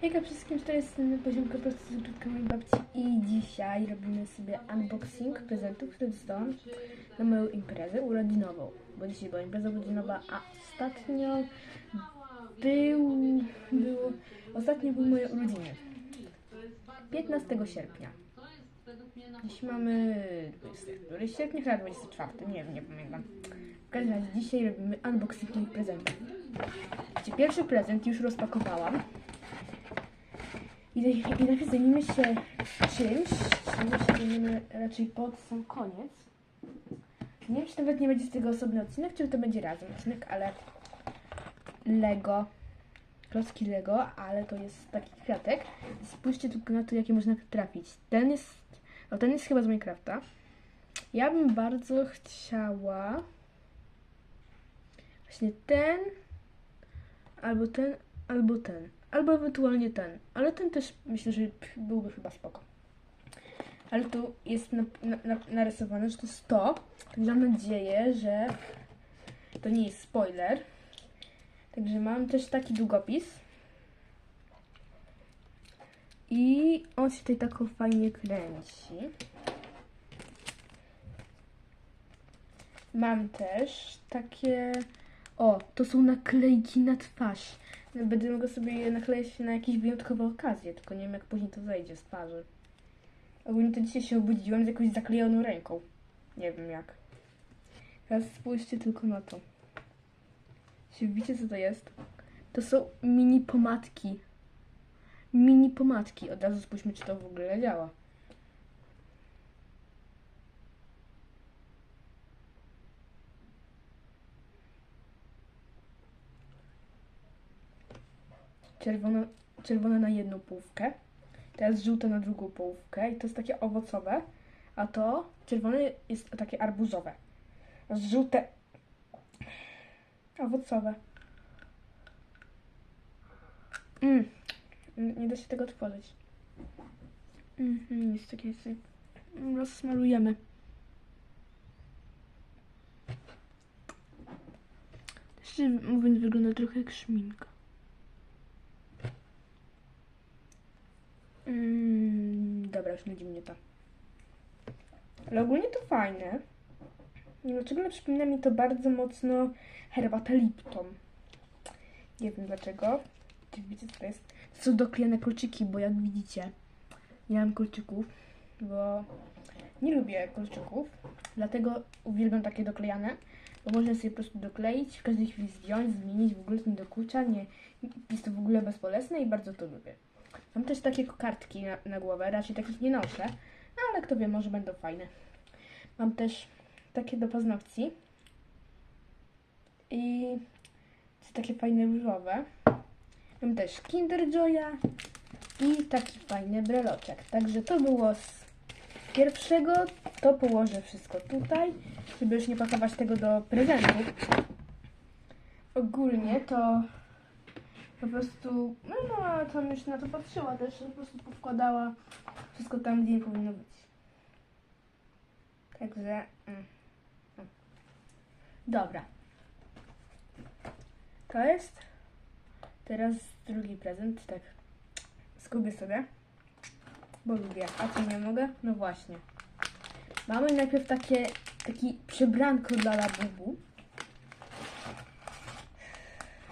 Hejka wszystkim, to jest poziomka po prostu z ogródka mojej babci i dzisiaj robimy sobie unboxing prezentów, które dostałam na moją imprezę urodzinową, bo dzisiaj była impreza urodzinowa, a ostatnio był, było, ostatnio były moje urodziny, 15 sierpnia. Dziś mamy 20, który sierpnia, chyba 24, nie wiem, nie pamiętam. W każdym razie dzisiaj robimy unboxing moich prezentów. Pierwszy prezent już rozpakowałam. I, i najpierw zajmiemy się czymś, czym się zajmiemy raczej pod sam koniec. Nie wiem, czy nawet nie będzie z tego osobny odcinek, czy to będzie razem odcinek, ale Lego, klocki Lego, ale to jest taki kwiatek. Spójrzcie tylko na to, jakie można trafić. Ten jest, no ten jest chyba z Minecrafta. Ja bym bardzo chciała właśnie ten, albo ten, albo ten. Albo ewentualnie ten. Ale ten też myślę, że byłby chyba spoko. Ale tu jest na, na, na, narysowane, że to jest to. Także mam nadzieję, że to nie jest spoiler. Także mam też taki długopis. I on się tutaj tak fajnie kręci. Mam też takie. O, to są naklejki na twarz. Będę mogła sobie naklejać na jakieś wyjątkowe okazje, tylko nie wiem jak później to zejdzie z twarzy. Ogólnie to dzisiaj się obudziłam z jakąś zaklejoną ręką. Nie wiem jak. Teraz spójrzcie tylko na to. Czy widzicie co to jest? To są mini pomadki. Mini pomadki. Od razu spójrzmy czy to w ogóle działa. Czerwona, czerwona na jedną połówkę, teraz żółte na drugą połówkę i to jest takie owocowe, a to czerwone jest takie arbuzowe, żółte owocowe. Mm. Nie da się tego otworzyć. Mhm, jest takie sobie rozsmarujemy. Szczerze mówiąc wygląda trochę jak szminka. Mm, dobra, już nudzi mnie to. Ale ogólnie to fajne. Dlaczego, ale przypomina mi to bardzo mocno herbatę Lipton. Nie wiem dlaczego. Czy wiecie co to jest? To są doklejone kolczyki, bo jak widzicie, nie mam kolczyków, bo nie lubię kolczyków, dlatego uwielbiam takie doklejane, bo można sobie po prostu dokleić, w każdej chwili zdjąć, zmienić, w ogóle to nie dokucza, nie, jest to w ogóle bezbolesne i bardzo to lubię. Mam też takie kartki na, na głowę, raczej takich nie noszę, no ale kto wie, może będą fajne. Mam też takie do paznokci i takie fajne różowe. Mam też Kinder Joya i taki fajny breloczek. Także to było z pierwszego, to położę wszystko tutaj, żeby już nie pakować tego do prezentów. Ogólnie to po prostu, no, no tam już na to patrzyła też, po prostu powkładała wszystko tam, gdzie nie powinno być. Także, mm, mm. dobra. To jest teraz drugi prezent, tak. Skubię sobie, bo lubię. A co nie mogę? No właśnie. Mamy najpierw takie, taki przebranko dla labubu.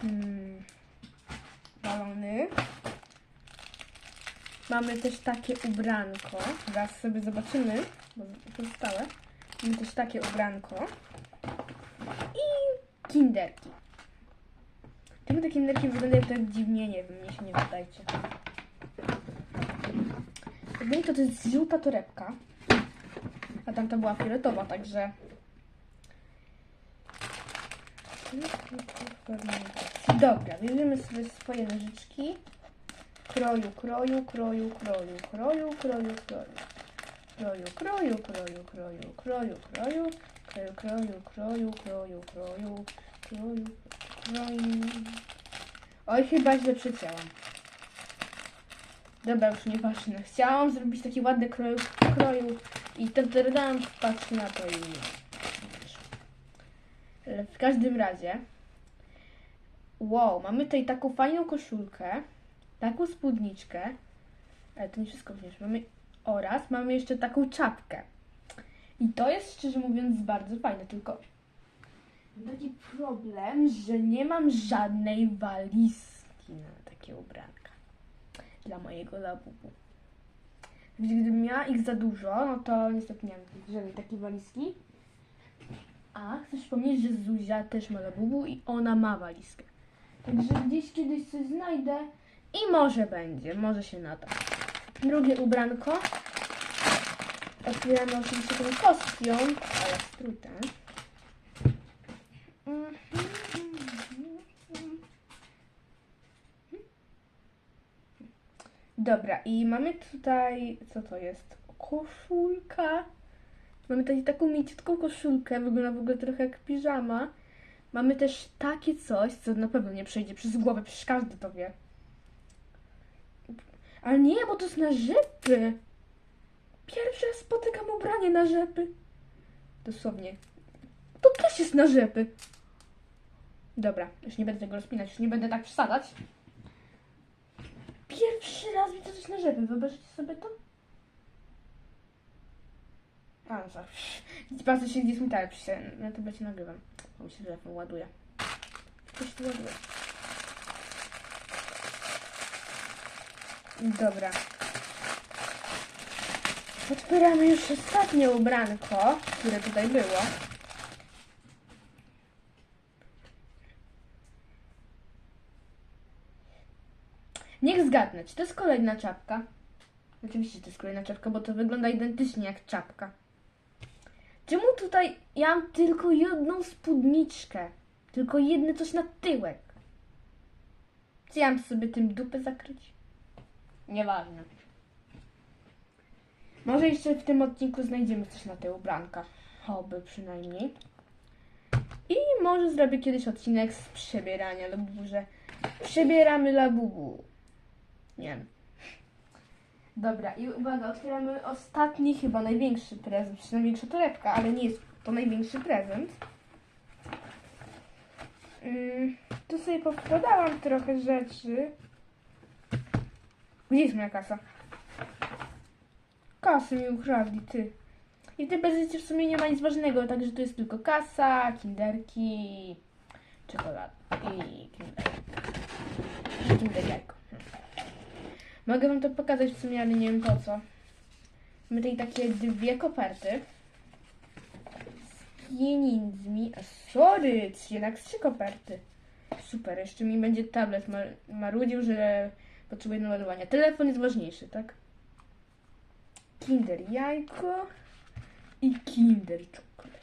Hmm balony. Mamy też takie ubranko. Zaraz sobie zobaczymy, bo pozostałe. Mamy też takie ubranko. I kinderki. Czemu te kinderki wyglądają tak dziwnie? Nie wiem, mnie się nie pytajcie. Ogólnie to, to jest żółta torebka. A tamta była fioletowa, także... Dobra, bierzemy sobie swoje nożyczki. Kroju, kroju, kroju, kroju, kroju, kroju, kroju. Kroju, kroju, kroju, kroju, kroju, kroju. Kroju, kroju, kroju, kroju, kroju, kroju, kroju. Oj, chyba źle przycięłam. Dobra, już nieważne. Chciałam zrobić taki ładny kroju, kroju i ten dam, patrz na to i nie. W każdym razie Wow, mamy tutaj taką fajną koszulkę. taką spódniczkę, ale to nie wszystko przecież mamy, oraz mamy jeszcze taką czapkę. I to jest szczerze mówiąc bardzo fajne, tylko mam taki problem, że nie mam żadnej walizki na takie ubranka dla mojego labubu. Gdzie gdybym miała ich za dużo, no to niestety nie mam żadnej takiej walizki. A chcę przypomnieć, że Zuzia też ma labubu i ona ma walizkę. Także gdzieś kiedyś coś znajdę i może będzie, może się nada. Drugie ubranko. Otwieramy oczywiście ten kostium, ale strutę. Dobra, i mamy tutaj, co to jest? Koszulka. Mamy tutaj taką mięciutką koszulkę, wygląda w ogóle trochę jak piżama. Mamy też takie coś, co na pewno nie przejdzie przez głowę, przecież każdy to wie. Ale nie, bo to jest na rzepy. Pierwszy raz spotykam ubranie na rzepy. Dosłownie. To też jest na rzepy. Dobra, już nie będę tego rozpinać, już nie będę tak przesadzać. Pierwszy raz widzę coś na rzepy, wyobraźcie sobie to? A, tak. Bardzo się gdzieś mi się na tablecie nagrywam. Bo mi się telefon ładuje. Coś tu ładuje. Dobra. Otwieramy już ostatnie ubranko, które tutaj było. Niech zgadnę, czy to jest kolejna czapka? Oczywiście to jest kolejna czapka, bo to wygląda identycznie jak czapka. Czemu tutaj ja mam tylko jedną spódniczkę? Tylko jedne coś na tyłek. Czy ja mam sobie tym dupę zakryć? Nieważne. Może jeszcze w tym odcinku znajdziemy coś na te ubranka. Oby przynajmniej. I może zrobię kiedyś odcinek z przebierania labubu, że przebieramy labubu. Nie wiem. Dobra, i uwaga, otwieramy ostatni, chyba największy prezent, czy największa torebka, ale nie jest to największy prezent. Ym, tu sobie powkładałam trochę rzeczy. Gdzie jest moja kasa? Kasy mi ukradli, ty. I w prezencie w sumie nie ma nic ważnego, także tu jest tylko kasa, kinderki, czekolada i kinder. I kinder jajko. Mogę wam to pokazać w sumie, ale nie wiem po co. Mamy tutaj takie dwie koperty. Z pieniędzmi. A sorry, jednak trzy koperty. Super, jeszcze mi będzie tablet mar marudził, że potrzebuje naładowania. Telefon jest ważniejszy, tak? Kinder jajko i Kinder czekolad.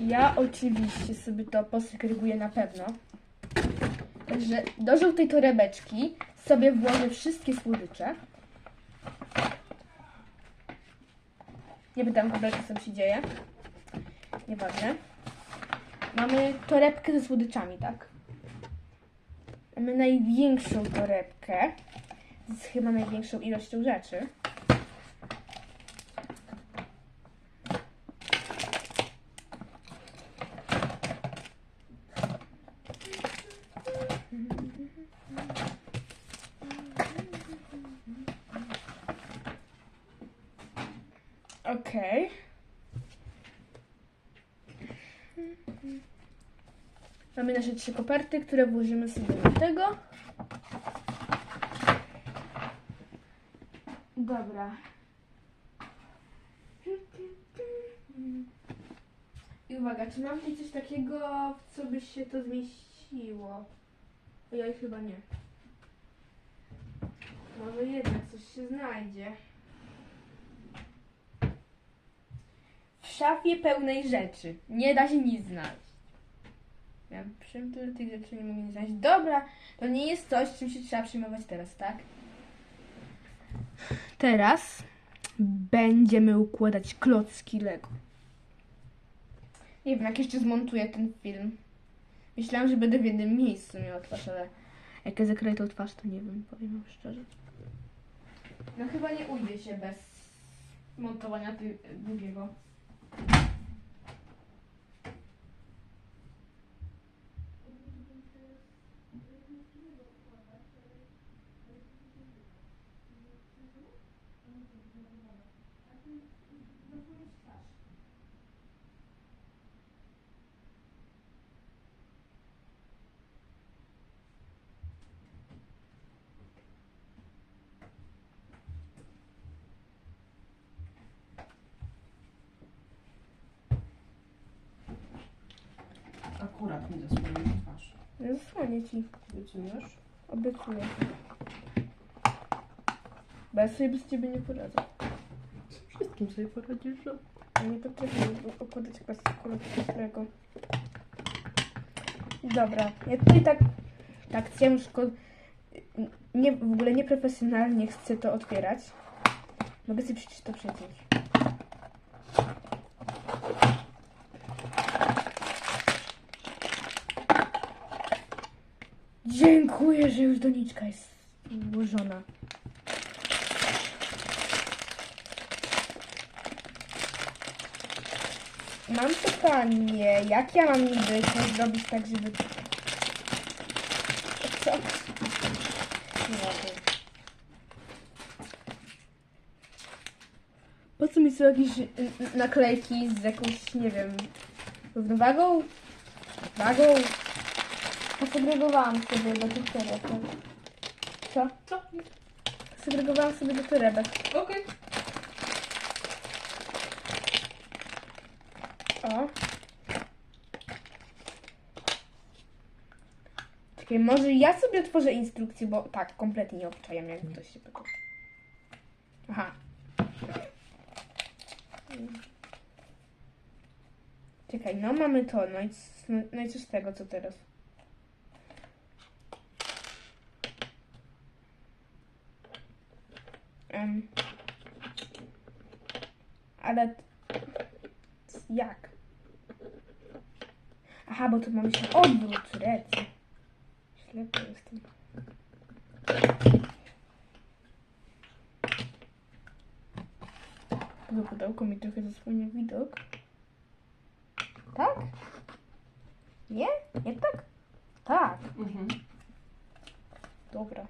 Ja oczywiście sobie to posegreguję na pewno. Także do żółtej torebeczki sobie włożę wszystkie słodycze. Nie pytam kompletnie, co się dzieje. Nieważne. Mamy torebkę ze słodyczami, tak? Mamy największą torebkę z chyba największą ilością rzeczy. Okej. Mamy nasze trzy koperty, które włożymy sobie do tego. Dobra. I uwaga, czy mam tutaj coś takiego, w co by się to zmieściło? Ojej, chyba nie. Może jednak coś się znajdzie. Szafie pełnej rzeczy. Nie da się nic znaleźć. Ja przy tyle tych rzeczy nie mogę nic znaleźć. Dobra, to nie jest coś, czym się trzeba przyjmować teraz, tak? Teraz będziemy układać klocki Lego. Nie wiem, jak jeszcze zmontuję ten film. Myślałam, że będę w jednym miejscu miała twarz, ale jak ja zakryję tą twarz, to nie wiem, powiem wam szczerze. No chyba nie ujdzie się bez montowania drugiego. Akurat mi zasłonił twarz. No zasłonię ci. Obiecujesz? Obiecuję. Bo ja sobie bez ciebie nie poradzę. Z wszystkim sobie poradzisz, że... Ja nie potrafię układać ostrego. Dobra, ja tutaj tak, tak ciężko, nie, w ogóle nieprofesjonalnie chcę to otwierać. Mogę sobie przecież to przeciąć. Dziękuję, że już doniczka jest włożona. Mam pytanie, jak ja mam niby to zrobić tak, żeby... Co? Po co mi są jakieś y, y, naklejki z jakąś, nie wiem, równowagą? Wagą? Posegregowałam sobie do tych torebek. Co? Co? Segregowałam sobie do torebek. Okej. O. Czekaj, może ja sobie otworzę instrukcję, bo tak, kompletnie nie obczajam, jak ktoś się pyta. Aha. Czekaj, no mamy to, no i, no, no i co z tego, co teraz? Em. Ale jak? Aha, bo tu mamy się odwrót, ręce. Ślepy jestem. To pudełko mi trochę zasłania widok. Tak? Nie? Nie tak? Tak. Mhm. Dobra.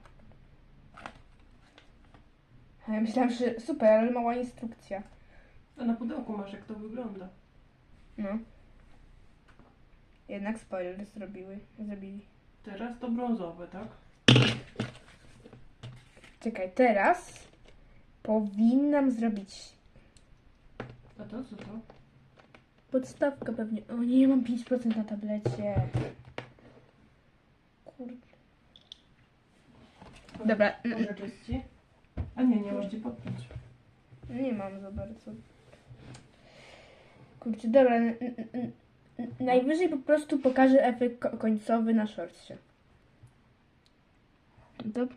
A Ja myślałam, że super, ale mała instrukcja. A na pudełku masz jak to wygląda. No. Jednak spoiler zrobiły. Zrobili. Teraz to brązowe, tak? Czekaj, teraz powinnam zrobić A to co to? podstawkę pewnie. O nie, mam 5% na tablecie. Kurde. Dobra, mm, Może czyści? A nie, nie gdzie podpiąć. nie mam za bardzo. Kurczę, dobra. n- n- n- n- Najwyżej po prostu pokażę efekt ko- końcowy na szorcie. Dob-